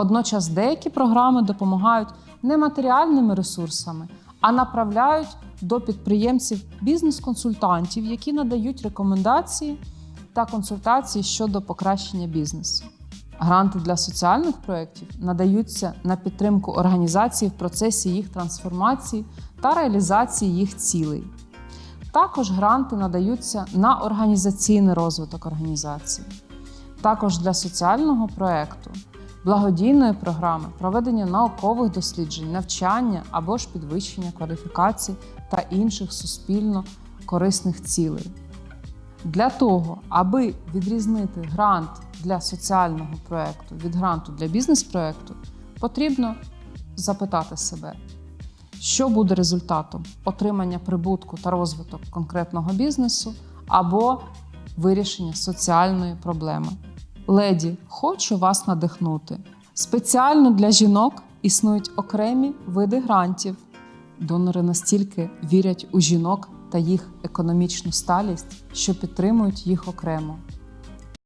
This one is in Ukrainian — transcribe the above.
Водночас деякі програми допомагають не матеріальними ресурсами, а направляють до підприємців бізнес-консультантів, які надають рекомендації та консультації щодо покращення бізнесу. Гранти для соціальних проєктів надаються на підтримку організації в процесі їх трансформації та реалізації їх цілей. Також гранти надаються на організаційний розвиток організації. Також для соціального проєкту, благодійної програми, проведення наукових досліджень, навчання або ж підвищення кваліфікацій та інших суспільно корисних цілей. Для того, аби відрізнити грант для соціального проєкту від гранту для бізнес-проєкту, потрібно запитати себе, що буде результатом отримання прибутку та розвиток конкретного бізнесу або вирішення соціальної проблеми. Леді, хочу вас надихнути. Спеціально для жінок існують окремі види грантів. Донори настільки вірять у жінок та їх економічну сталість, що підтримують їх окремо.